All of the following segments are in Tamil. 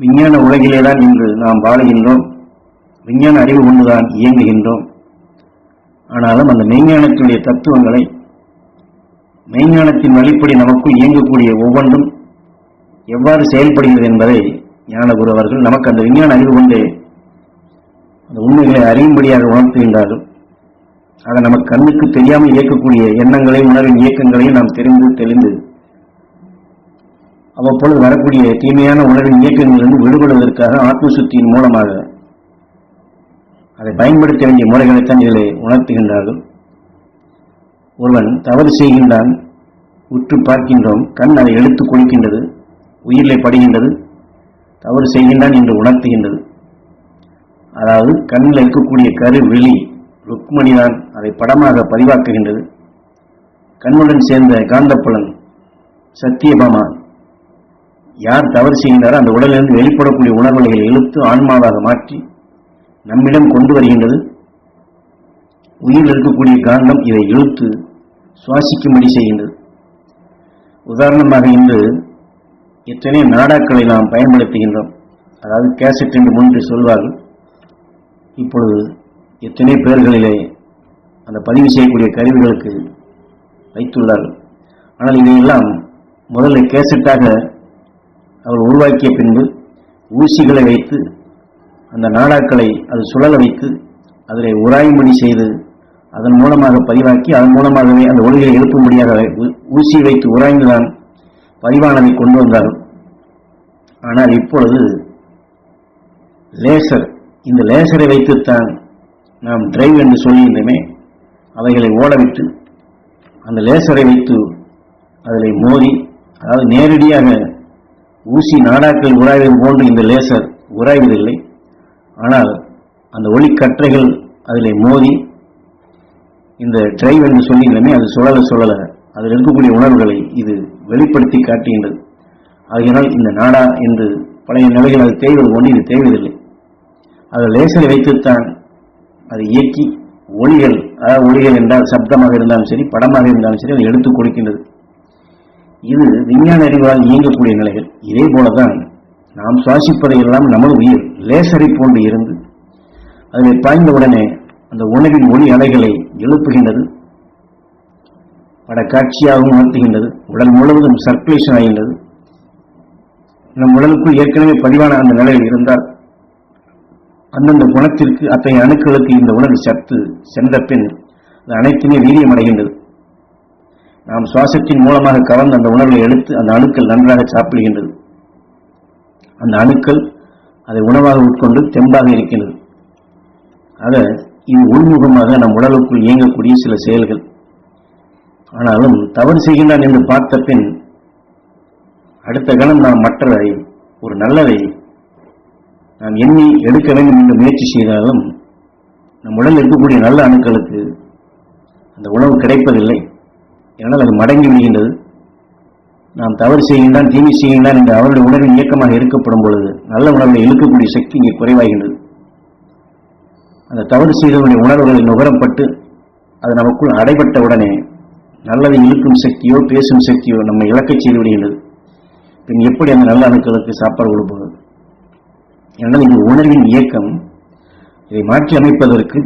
விஞ்ஞான உலகிலே தான் இன்று நாம் வாழுகின்றோம். விஞ்ஞான அறிவு கொண்டுதான் இயங்குகின்றோம். ஆனாலும் அந்த மெய்ஞானத்தினுடைய தத்துவங்களை மெய்ஞானத்தின் வழிப்படி நமக்குள் இயங்கக்கூடிய ஒவ்வொன்றும் எவ்வாறு செயல்படுகிறது என்பதை ஞானகுரு அவர்கள் நமக்கு அந்த விஞ்ஞான அறிவு கொண்டு அந்த உண்மைகளை அறியும்படியாக உணர்த்துகின்றார்கள். ஆக நமக்கு கண்ணுக்கு தெரியாமல் இயக்கக்கூடிய எண்ணங்களையும் உணர்வின் இயக்கங்களையும் நாம் தெரிந்து தெளிந்து அவ்வப்பொழுது வரக்கூடிய தீமையான உணர்வின் இயக்கங்களிலிருந்து விடுபடுவதற்காக ஆத்மசுத்தியின் மூலமாக அதை பயன்படுத்த வேண்டிய முறைகளைத்தான் இதிலே உணர்த்துகின்றார்கள். ஒருவன் தவறு செய்கின்றான் உற்று பார்க்கின்றோம் கண் அதை எடுத்து கொடுக்கின்றது உயிரிலே படுகின்றது தவறு செய்கின்றான் என்று உணர்த்துகின்றது. அதாவது கண்ணில் இருக்கக்கூடிய கரு வெளி ருக்மணிதான் அதை படமாக பதிவாக்குகின்றது. கண்ணுடன் சேர்ந்த காந்தப்புலன் சத்தியபாமா யார் தவறு செய்கின்றாரோ அந்த உடலிலிருந்து வெளிப்படக்கூடிய உணர்வுகளை இழுத்து ஆன்மாவாக மாற்றி நம்மிடம் கொண்டு வருகின்றது. உயிரில் இருக்கக்கூடிய காந்தம் இதை இழுத்து சுவாசிக்கும்படி செய்கின்றது. உதாரணமாக இன்று எத்தனை நாடாக்களை நாம் பயன்படுத்துகின்றோம். அதாவது கேசட் என்று முன்பு சொல்வார்கள். இப்பொழுது எத்தனை பேர்களிலே அந்த பதிவு செய்யக்கூடிய கருவிகளுக்கு வைத்துள்ளார்கள். ஆனால் இதையெல்லாம் முதல்ல கேசட்டாக அவர் உருவாக்கிய பின்பு ஊசிகளை வைத்து அந்த நாடாக்களை அது சுழல வைத்து அதில் உராயும்படி செய்து அதன் மூலமாக பதிவாக்கி அதன் மூலமாகவே அந்த ஒளிகளை எழுப்பும்படியாக ஊசி வைத்து உராய்ந்துதான் பதிவானதை கொண்டு வந்தார்கள். ஆனால் இப்பொழுது லேசர் இந்த லேசரை வைத்துத்தான் நாம் டிரைவ் என்று சொல்கின்றமே அவைகளை ஓடவிட்டு அந்த லேசரை வைத்து அதில் மோதி அதாவது நேரடியாக ஊசி நாடாக்கள் உராய்வது போன்று இந்த லேசர் உராய்வதில்லை. ஆனால் அந்த ஒளிக்கற்றைகள் அதில் மோதி இந்த டிரைவ் என்று சொல்லியிருந்தமே அது சுழல சுழல அதில் இருக்கக்கூடிய உணர்வுகளை இது வெளிப்படுத்தி காட்டுகின்றது. ஆகையினால் இந்த நாடா என்று பழைய நிலையில் அது தேய்வது போன்று இது தேய்வதில்லை. அது லேசரை வைத்துத்தான் அதை இயக்கி ஒளிகள் அதாவது ஒளிகள் என்றால் சப்தமாக இருந்தாலும் சரி படமாக இருந்தாலும் சரி அதை எடுத்துக் கொடுக்கின்றது. இது விஞ்ஞான அறிவால் இயங்கக்கூடிய நிலைகள். இதே போலதான் நாம் சுவாசிப்பதை எல்லாம் நமது உயிர் லேசரை போன்று இருந்து அதில் பாய்ந்தவுடனே அந்த உணவின் ஒளி அலைகளை எழுப்புகின்றது. பட காட்சியாகவும் உணர்த்துகின்றது. உடல் முழுவதும் சர்க்குலேஷன் ஆகின்றது. நம் உடலுக்குள் ஏற்கனவே பதிவான அந்த நிலையில் இருந்தால் அந்தந்த குணத்திற்கு அத்தகைய அணுக்களுக்கு இந்த உணவு சத்து சென்ற பின் அது அனைத்துமே வீரியம் அடைகின்றது நாம் சுவாசத்தின் மூலமாக கவர்ந்து அந்த உணவை எடுத்து அந்த அணுக்கள் நன்றாக சாப்பிடுகின்றது. அந்த அணுக்கள் அதை உணவாக உட்கொண்டு தெம்பாக இருக்கின்றது. ஆக இது உள்முகமாக நம் உடலுக்குள் இயங்கக்கூடிய சில செயல்கள். ஆனாலும் தவறு செய்கின்றான் என்று பார்த்த பின் அடுத்த கணம் நாம் மற்றதை ஒரு நல்லதை நாம் எண்ணி எடுக்க வேண்டும் என்று முயற்சி செய்தாலும் நம் உடல் இருக்கக்கூடிய நல்ல அணுக்களுக்கு அந்த உணவு கிடைப்பதில்லை. ஏனால் அது மடங்கி விடுகின்றது நாம் தவறு செய்கின்றான் தீமை செய்கின்றான் என்று அவருடைய உணர்வின் இயக்கமாக இருக்கப்படும் பொழுது நல்ல உணர்வை இழுக்கக்கூடிய சக்தி இங்கே குறைவாகின்றது. அந்த தவறு செய்தவனுடைய உணர்வுகளில் நுகரப்பட்டு அது நமக்குள் அடைபட்ட உடனே நல்லதை இழுக்கும் சக்தியோ பேசும் சக்தியோ நம்மை இலக்கச் செய்து விடுகின்றது. பின் எப்படி அந்த நல்ல அணுக்களுக்கு சாப்பாடு கொடுப்பது? எனவே இந்த உணர்வின் இயக்கம் இதை மாற்றி அமைப்பதற்கு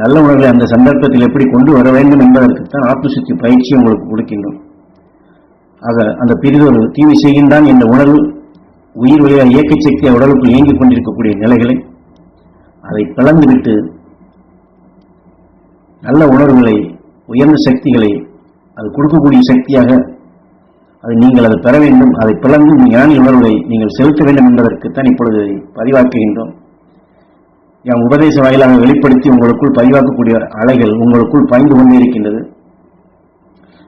நல்ல உணர்வை அந்த சந்தர்ப்பத்தில் எப்படி கொண்டு வர வேண்டும் என்பதற்குத்தான் ஆத்மசுத்தி பயிற்சி உங்களுக்கு கொடுக்கின்றோம். ஆக அந்த பிரிதொரு தீமை செய்கின்றான் என்ற உணர்வு உயிர் வழியாக இயக்க சக்தியை உடலுக்குள் இயங்கிக் கொண்டிருக்கக்கூடிய நிலைகளை அதை பிளந்துவிட்டு நல்ல உணர்வுகளை உயர்ந்த சக்திகளை அது கொடுக்கக்கூடிய சக்தியாக அது நீங்கள் அதை பெற வேண்டும். அதை பிளந்து ஞானி உணர்வுகளை நீங்கள் செலுத்த வேண்டும் என்பதற்குத்தான் இப்பொழுது பதிவாக்குகின்றோம். என் உபதேச வாயிலாக வெளிப்படுத்தி உங்களுக்குள் பதிவாக்கக்கூடிய அலைகள் உங்களுக்குள் பாய்ந்து கொண்டே இருக்கின்றது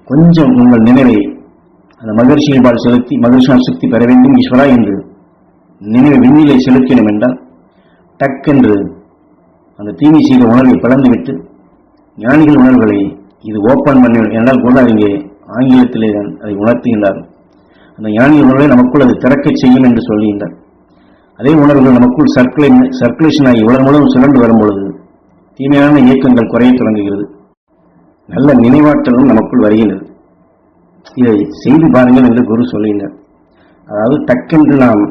கொஞ்சம் உங்கள் நினைவை அந்த மகிழ்ச்சியின்பால் செலுத்தி மகிழ்ச்சியால் சக்தி பெற வேண்டும் ஈஸ்வரா என்று நினைவு விண்ணிலை செலுத்தினோம் என்றால் டக்கென்று அந்த தீமை செய்த உணர்வை பிளந்துவிட்டு ஞானிகள் உணர்வுகளை இது ஓப்பன் பண்ணி என்றால் கூட இங்கே ஆங்கிலத்திலே அதை உணர்த்துகின்றார் அந்த ஞானி உணர்வை நமக்குள் அது திறக்கச் செய்யும் என்று சொல்லுகின்றார் அதே உணர்வுகள் நமக்குள் சர்க்குலே சர்க்குலேஷன் ஆகி உலகம் மூலம் சுழண்டு வரும் பொழுது தீமையான இயக்கங்கள் குறையத் தொடங்குகிறது. நல்ல நினைவாற்றலும் நமக்குள் வருகிறது. இதை செய்து பாருங்கள் என்று குரு சொல்லினர் அதாவது டக்கென்று நாம்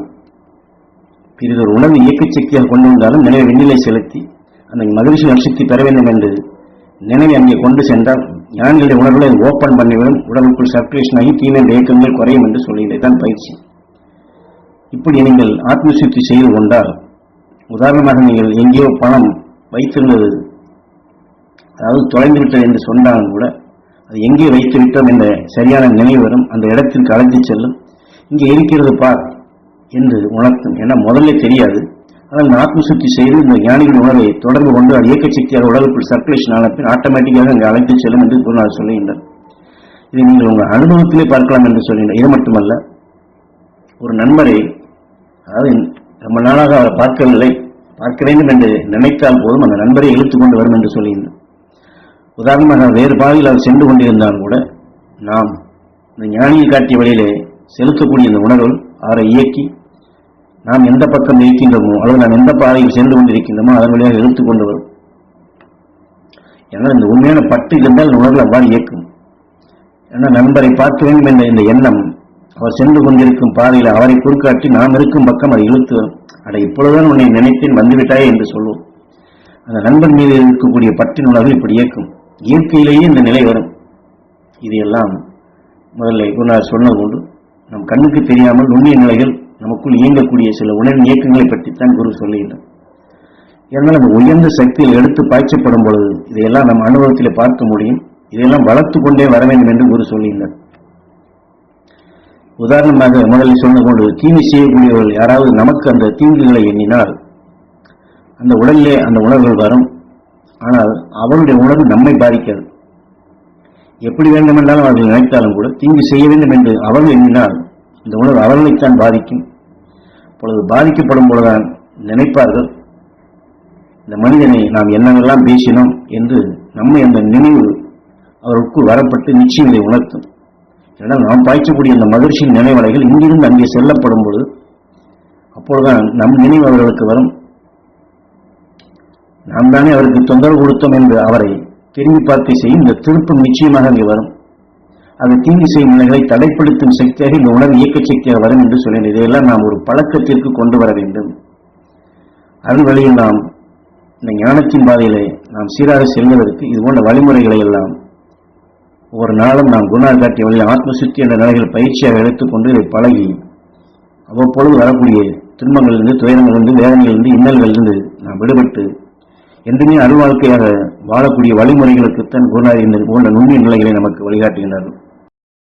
பிறிதொரு உணவு இயக்க சக்தியாக கொண்டு வந்தாலும் நினைவை வெண்ணிலை செலுத்தி அந்த மகிழ்ச்சி நட்சத்தி பெற வேண்டும் என்று நினைவை அங்கே கொண்டு சென்றால் ஞானிகளுடைய உணர்வுகளை ஓப்பன் பண்ணிவிடும் உடலுக்குள் சர்க்குலேஷன் ஆகி தீமை இயக்கங்கள் குறையும் என்று சொல்லியதை தான் பயிற்சி. இப்படி நீங்கள் ஆத்மசுத்தி செய்து கொண்டால் உதாரணமாக நீங்கள் எங்கேயோ பணம் வைத்திருந்தது அதாவது தொலைந்துவிட்டது என்று சொன்னாலும் கூட அது எங்கே வைத்து விட்டோம் என்ற சரியான நினைவு வரும் அந்த இடத்திற்கு அழைத்து செல்லும். இங்கே இருக்கிறது பார் என்று உணர்த்தும். ஏன்னா முதல்ல தெரியாது. ஆனால் இந்த ஆத்மசுத்தி செய்து இந்த ஞானிகள் உணர்வை தொடர்பு கொண்டு அது இயக்க சக்தியாக உடலுக்குள் சர்க்குலேஷன் ஆன பின் ஆட்டோமேட்டிக்காக அங்கே அழைத்து செல்லும் என்று குருநாதர் சொல்லுகின்றார். இதை நீங்கள் உங்கள் அனுபவத்திலே பார்க்கலாம் என்று சொல்கின்றார் இது மட்டுமல்ல ஒரு நண்பரை அதாவது ரொம்ப நாளாக அவரை பார்க்கவில்லை. பார்க்க வேண்டும் என்று நினைத்தால் போதும் அந்த நண்பரை இழுத்து கொண்டு வரும் என்று சொல்லியிருந்தேன். உதாரணமாக வேறு பாதையில் அவர் சென்று கொண்டிருந்தாலும் கூட நாம் இந்த ஞானியை காட்டிய வழியிலே செலுத்தக்கூடிய இந்த உணர்வு அவரை இயக்கி நாம் எந்த பக்கம் இருக்கின்றோமோ அல்லது நாம் எந்த பாதையில் சென்று கொண்டிருக்கின்றோமோ அதன் வழியாக இழுத்து கொண்டு வரும். ஏன்னா இந்த உண்மையான பட்டு இருந்தால் இந்த உணர்வு அவ்வாறு இயக்கும். ஏன்னா நண்பரை பார்க்க வேண்டும் என்ற இந்த எண்ணம் அவர் சென்று கொண்டிருக்கும் பாதையில் அவரை குறுக்காட்டி நாம் இருக்கும் பக்கம் அதை இழுத்து வரும். அட இப்பொழுதுதான் உன்னை நினைத்தேன் வந்துவிட்டாயே என்று சொல்லுவோம் அந்த நண்பன் மீது இருக்கக்கூடிய பற்றின் உணர்வு இப்படி இயக்கும். இயற்கையிலேயே இந்த நிலை வரும். இதையெல்லாம் முதல்ல குருநாதர் சொன்னது உண்டு நம் கண்ணுக்கு தெரியாமல் நுண்ணிய நிலைகள் நமக்குள் இயங்கக்கூடிய சில உணர்வு இயக்கங்களை பற்றித்தான் குரு சொல்லுகின்றார். ஏனால் அந்த உயர்ந்த சக்தியில் எடுத்து பாய்ச்சப்படும் பொழுது இதையெல்லாம் நம் அனுபவத்தில் பார்க்க முடியும். இதையெல்லாம் வளர்த்து கொண்டே வர வேண்டும் என்று குரு சொல்லுகின்றார். உதாரணமாக முதலில் சொன்ன கொண்டு தீமை செய்யக்கூடியவர்கள் யாராவது நமக்கு அந்த தீங்குகளை எண்ணினால் அந்த உடலிலே அந்த உணர்வுகள் வரும். ஆனால் அவருடைய உணர்வு நம்மை பாதிக்காது. எப்படி வேண்டுமென்றாலும் அவர்கள் நினைத்தாலும் கூட தீங்கு செய்ய வேண்டும் என்று அவர்கள் எண்ணினால் இந்த உணர்வு அவர்களைத்தான் பாதிக்கும். பொழுது பாதிக்கப்படும் பொழுதுதான் நினைப்பார்கள். இந்த மனிதனை நாம் என்னவெல்லாம் பேசினோம் என்று நம்மை அந்த நினைவு அவருக்குள் வரப்பட்டு நிச்சயம் இதை உணர்த்தும். ஏன்னா நாம் பாய்ச்சக்கூடிய அந்த மகிழ்ச்சியின் நினைவலைகள் இங்கிருந்து அங்கே செல்லப்படும் பொழுது அப்பொழுதுதான் நம் நினைவு அவர்களுக்கு வரும். நாம் தானே அவருக்கு தொந்தரவு கொடுத்தோம் என்று அவரை திரும்பி பார்த்து செய்யும் இந்த திருப்பம் நிச்சயமாக அங்கே வரும். அது தீங்கு செய்யும் நிலைகளை தடைப்படுத்தும் சக்தியாக இந்த உணர்வு இயக்க சக்தியாக வரும் என்று சொன்னேன் இதையெல்லாம் நாம் ஒரு பழக்கத்திற்கு கொண்டு வர வேண்டும். அருள் வழியில் நாம் இந்த ஞானத்தின் பாதையிலே நாம் சீராக செல்வதற்கு இது போன்ற வழிமுறைகளை எல்லாம் ஒரு நாளும் நான் குணார் காட்டிய வழியில் ஆத்மசுத்தி என்ற நிலைகள் பயிற்சியாக எடுத்துக்கொண்டு இதை பழகி அவ்வப்பொழுது வரக்கூடிய துன்பங்களிலிருந்து துயரங்களிலிருந்து வேதனையிலிருந்து இன்னல்களிலிருந்து நாம் விடுபட்டு என்றுமே அருள்வாழ்க்கையாக வாழக்கூடிய வழிமுறைகளுக்குத்தான் குருநாதர் இந்த போன்ற நுண்ணிய நிலைகளை நமக்கு வழிகாட்டுகின்றார்கள்.